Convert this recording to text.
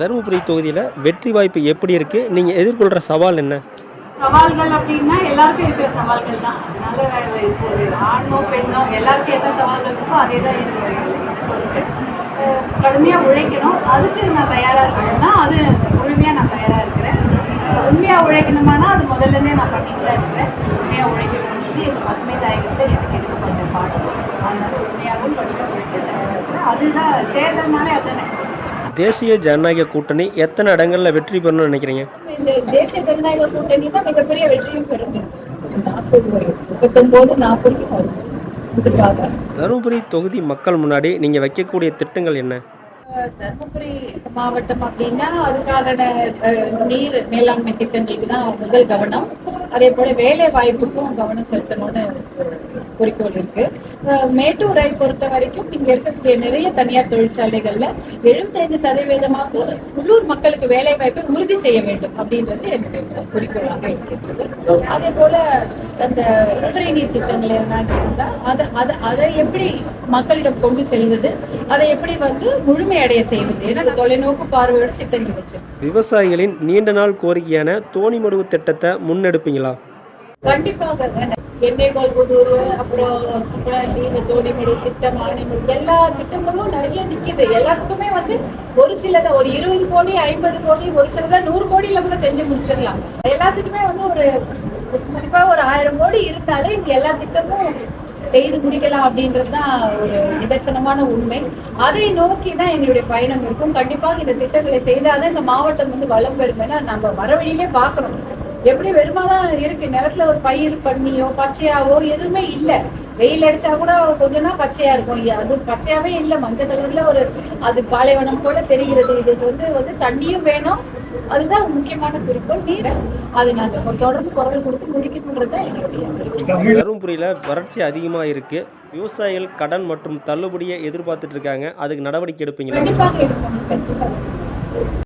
தருமபுரி தொகுதியில் வெற்றி வாய்ப்பு எப்படி இருக்குது நீங்கள் எதிர்கொள்கிற சவால் என்ன? சவால்கள் அப்படின்னா எல்லாருக்கும் இருக்கிற சவால்கள் தான். அதனால வே- இப்போ ஆணோ பெண்ணோ எல்லாருக்கும் என்ன சவால்கள் இருக்கோ அதே தான் எனக்கு கடுமையாக உழைக்கணும். அதுக்கு நான் தயாராக இருக்கணும்னா அது முழுமையாக நான் தயாராக இருக்கிறேன். உண்மையாக உழைக்கணுமானா அது முதல்ல இருந்தே நான் பண்ணிட்டு தான் இருக்கிறேன். உண்மையாக உழைக்கணும்ன்றது எங்கள் பசுமை தாயகத்தை எனக்கு எடுக்கப்பட்ட பாடம். அதனால உண்மையாகவும் கடுமையாக உழைக்க இருக்கிறேன். அதுதான் தேர்தல்னாலே அதுதானே. தேசிய ஜனநாயக கூட்டணி எத்தனை இடங்களில் வெற்றி பெறணும்னு நினைக்கிறீங்க? இந்த தேசிய ஜனநாயக கூட்டணி தான் மிகப்பெரிய வெற்றியும் வரை. முப்பத்தொம்போது நாற்பது தருமபுரி தொகுதி மக்கள் முன்னாடி நீங்கள் வைக்கக்கூடிய திட்டங்கள் என்ன? தருமபுரி மாவட்டம் அப்படின்னா அதுக்காக நீர் மேலாண்மை திட்டங்களுக்கு தான் முதல் கவனம். அதே போல வேலை வாய்ப்புக்கும் கவனம் செலுத்தணும்னு குறிக்கோள் இருக்கு. மேட்டூரை பொறுத்த வரைக்கும் இங்க இருக்கக்கூடிய நிறைய தனியார் தொழிற்சாலைகள்ல எழுபத்தைந்து சதவீதமாக உள்ளூர் மக்களுக்கு வேலை வாய்ப்பை உறுதி செய்ய வேண்டும் அப்படின்றது என்னுடைய குறிக்கோளாக இருக்கின்றது. அதே போல அந்த உபரி நீர் திட்டங்கள் என்ன இருந்தால் அதை அதை அதை எப்படி மக்களிடம் கொண்டு செல்வது? அதை எப்படி வந்து செய்வது நான் தொலைநோக்கு பார்வையோட திட்டங்கள் விவசாயிகளின் நீண்ட நாள் கோரிக்கையான தோணிமடுவு திட்டத்தை முன்னெடுப்பீங்களா? கண்டிப்பாக. எண்ணெய் கொள்புதூர் அப்புறம் சுப்பரண்டி இந்த தோணிமடு திட்டம் ஆணைமடு எல்லா திட்டங்களும் நிறைய நிற்கிது எல்லாத்துக்குமே வந்து ஒரு சிலதை ஒரு இருபது கோடி ஐம்பது கோடி ஒரு சிலதை நூறு கோடியில் கூட செஞ்சு முடிச்சிடலாம். எல்லாத்துக்குமே வந்து ஒரு கண்டிப்பாக ஒரு ஆயிரம் கோடி இருந்தாலே இந்த எல்லா திட்டமும் செய்து முடிக்கலாம் அப்படின்றது தான் ஒரு நிதர்சனமான உண்மை. அதை நோக்கி தான் எங்களுடைய பயணம் இருக்கும். கண்டிப்பாக இந்த திட்டங்களை செய்தாதான் இந்த மாவட்டம் வந்து வளம் பெறும் நம்ம வர வழியிலே பார்க்குறோம் எப்படி வெறுமா தான் இருக்கு? நிலத்துல ஒரு பயிர் பண்ணியோ பச்சையாவோ எதுவுமே இல்ல. வெயில் அடிச்சா கூட கொஞ்சம்னா பச்சையா இருக்கும். அது பச்சையாவே இல்ல. மஞ்சள் கலர்ல ஒரு அது பாலைவனம் போல தெரிகிறது. இதுக்கு வந்து வந்து தண்ணியும் வேணும். அதுதான் முக்கியமான குறிக்கோள். நீர் அது நாங்க தொடர்ந்து குரல் கொடுத்து முடிக்கணுன்றது தான் எங்களுடைய தருமபுரியில் வறட்சி அதிகமாக இருக்குது விவசாயிகள் கடன் மற்றும் தள்ளுபடியை எதிர்பார்த்துட்டு இருக்காங்க. அதுக்கு நடவடிக்கை எடுப்பீங்களா? கண்டிப்பாக எடுப்போம். கண்டிப்பாக